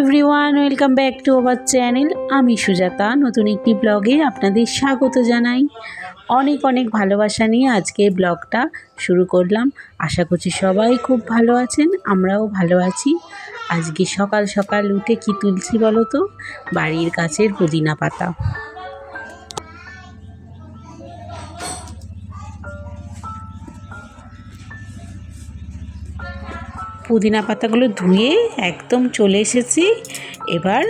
Everyone, welcome back to our channel. আমি সুজাতা, নতুন একটি ব্লগে আপনাদের স্বাগত জানাই। অনেক অনেক ভালোবাসা নিয়ে আজকে ব্লগটা শুরু করলাম। আশা করছি সবাই খুব ভালো আছেন, আমরাও ভালো আছি। আজকে সকাল সকাল উঠে কি তুলছি বলো তো? বাড়ির কাছের পুদিনা পাতা। পুদিনা পাতাগুলো ধুয়ে একদম চলে এসেছি। এবার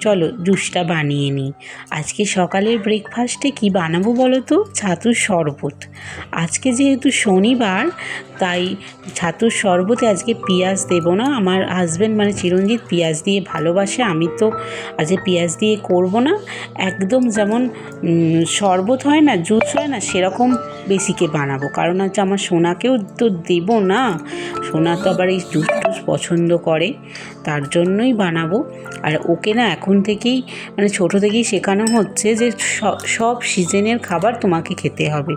চলো জুসটা বানিয়ে নিই। আজকে সকালের ব্রেকফাস্টে কি বানাবো বলো তো? ছাতুর শরবত। আজকে যেহেতু শনিবার, তাই ছাতুর শরবতে আজকে পেঁয়াজ দেবো না। আমার হাজব্যান্ড মানে চিরঞ্জিত পেঁয়াজ দিয়ে ভালোবাসে। আমি তো আজকে পেঁয়াজ দিয়ে করব না। একদম যেমন শরবত হয় না, জুস হয় না, সেরকম বেশিকে বানাবো। কারণ হচ্ছে আমার সোনাকেও তো দেবো না। সোনা তো আবার এই জুস পছন্দ করে, তার জন্যই বানাবো। আর ওকে না এখন থেকেই মানে ছোট থেকেই শেখানো হচ্ছে যে সব সিজনের খাবার তোমাকে খেতে হবে।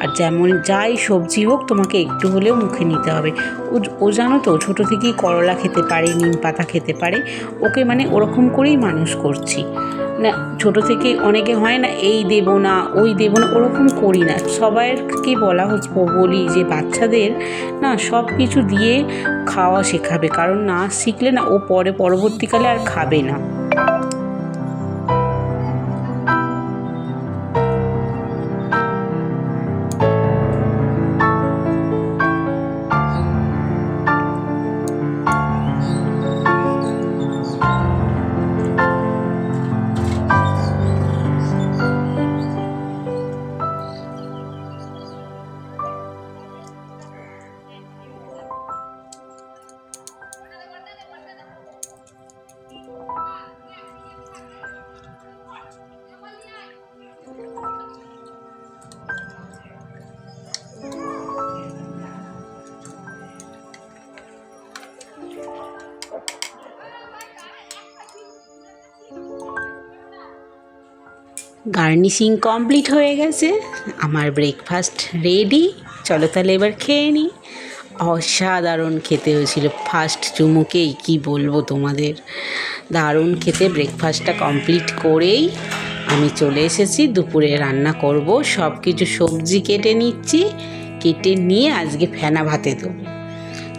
আর যেমন যাই সবজি হোক, তোমাকে একটু হলেও মুখে নিতে হবে। ও ও জানো তো, ছোটো থেকেই করলা খেতে পারে, নিম পাতা খেতে পারে। ওকে মানে ওরকম করেই মানুষ করছি। না, ছোটো থেকে অনেকে হয় না, এই দেব না, ওই দেব না, ওরকম করি না। সবাইকে বলা হচ্ছে বলি যে বাচ্চাদের না সব কিছু দিয়ে খাওয়া শেখাবে। কারণ না শিখলে না ও পরে, পরবর্তীকালে আর খাবে না। গার্নিশিং কমপ্লিট হয়ে গেছে। আমার ব্রেকফাস্ট রেডি চলো তাহলে এবার খেয়ে নিই অসাধারণ খেতে হয়েছিল। ফার্স্ট চুমুকেই কি বলব তোমাদের? দারুণ খেতে। ব্রেকফাস্টটা কমপ্লিট করেই আমি চলে এসেছি। দুপুরে রান্না করব। সব কিছু সবজি কেটে নিচ্ছি। কেটে নিয়ে আজকে ফেনা ভাতে দেবো।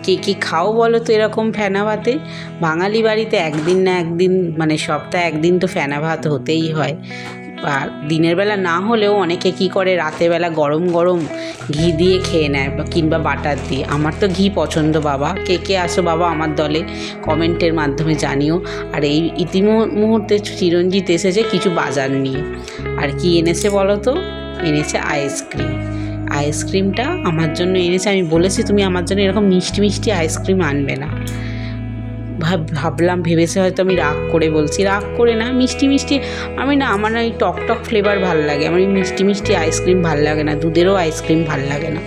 কে কে খাও বলো তো এরকম ফেনা ভাতে? বাঙালি বাড়িতে একদিন না একদিন মানে সপ্তাহে একদিন তো ফেনা ভাত হতেই হয়। দিনের বেলা না হলেও অনেকে কি করে? রাতের বেলা গরম গরম ঘি দিয়ে খেয়ে নেয় কিংবা বাটার দিয়ে। আমার তো ঘি পছন্দ, বাবা। কে কে আসো বাবা আমার দলে কমেন্টের মাধ্যমে জানিও। আর এই ইতিমুহূর্তে চিরঞ্জিত এসেছে কিছু বাজার নিয়ে। আর কি এনেছে বলো তো এনেছে আইসক্রিম আইসক্রিমটা আমার জন্য এনেছে। আমি বলেছি, তুমি আমার জন্য এরকম মিষ্টি মিষ্টি আইসক্রিম আনবে না। ভাবলাম, ভেবেছে হয়তো আমি রাগ করে বলছি। রাগ করে না, মিষ্টি মিষ্টি, আমি না, আমার না এই টক টক ফ্লেভার ভালো লাগে। আমার এই মিষ্টি মিষ্টি আইসক্রিম ভালো লাগে না, দুধেরও আইসক্রিম ভালো লাগে না।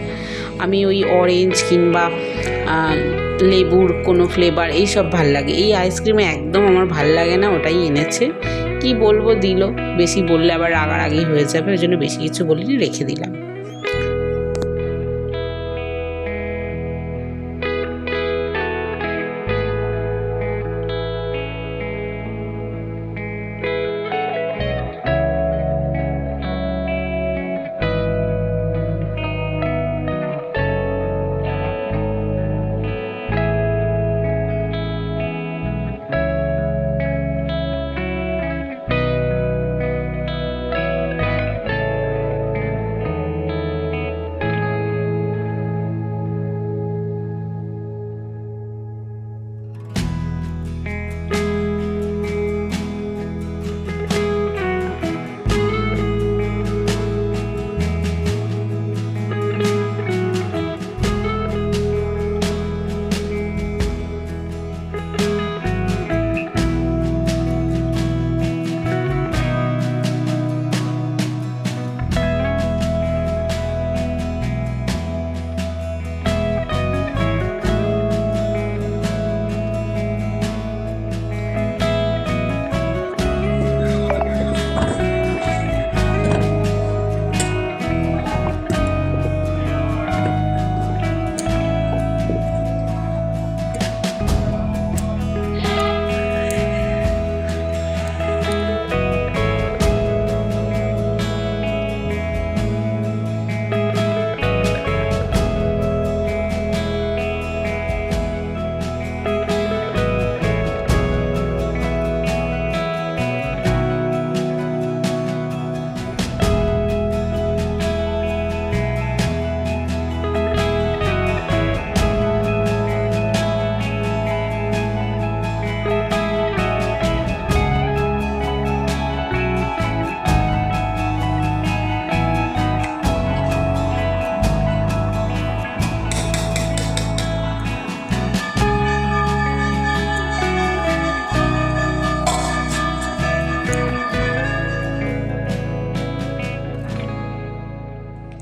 আমি ওই অরেঞ্জ কিংবা লেবুর কোনো ফ্লেভার এইসব ভালো লাগে। এই আইসক্রিমে একদম আমার ভালো লাগে না, ওটাই এনেছে। কি বলব দিল? বেশি বললে আবার রাগারাগি হয়ে যাবে, ওই জন্য বেশি কিছু বলিনি, রেখে দিলাম।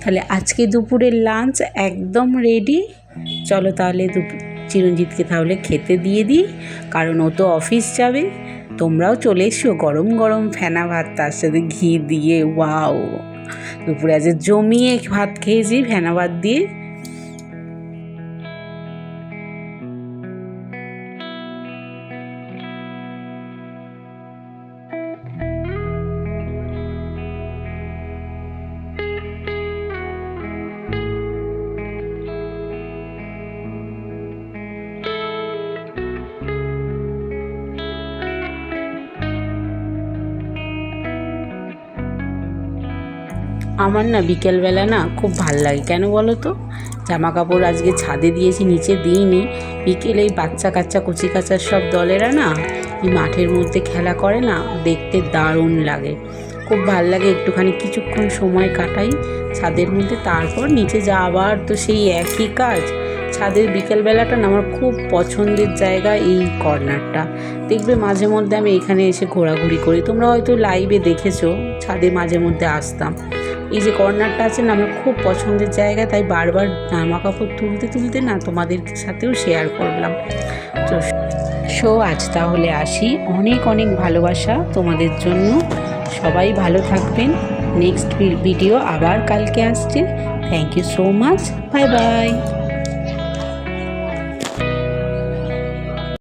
তাহলে আজকে দুপুরের লাঞ্চ একদম রেডি চলো তাহলে দুপুর চিরঞ্জিতকে তাহলে খেতে দিয়ে দিই, কারণ ও তো অফিস যাবে। তোমরাও চলে এসো, গরম গরম ফেনা ভাত, তার সাথে ঘি দিয়ে ওয়াও দুপুরে আজ জমিয়ে ভাত খেয়েছি ফেনা ভাত দিয়ে। আমার না বিকেলবেলা না খুব ভালো লাগে। কেন বলো তো? জামা কাপড় আজকে ছাদে দিয়েছি, নিচে দিইনি। বিকেলে এই বাচ্চা কাচ্চা, কচি কাচার সব দলেরা না এই মাঠের মধ্যে খেলা করে না, দেখতে দারুণ লাগে। খুব ভালো লাগে, একটুখানি কিছুক্ষণ সময় কাটাই ছাদের মধ্যে, তারপর নিচে যা আবার তো সেই একই কাজ। ছাদের বিকেলবেলাটা না আমার খুব পছন্দের জায়গা এই কর্নারটা। দেখবে মাঝে মধ্যে আমি এখানে এসে ঘোরাঘুরি করি। তোমরা হয়তো লাইভে দেখেছ, ছাদে মাঝে মধ্যে আসতাম। এই যে কর্নারটা আছে না, আমার খুব পছন্দের জায়গা, তাই বারবার জামা কাপড় তুলতে তুলতে না তোমাদের সাথেও শেয়ার করলাম। তো সো আজ তাহলে আসি। অনেক অনেক ভালোবাসা তোমাদের জন্য। সবাই ভালো থাকবেন। নেক্সট ভিডিও আবার কালকে আসছে। Thank you so much bye bye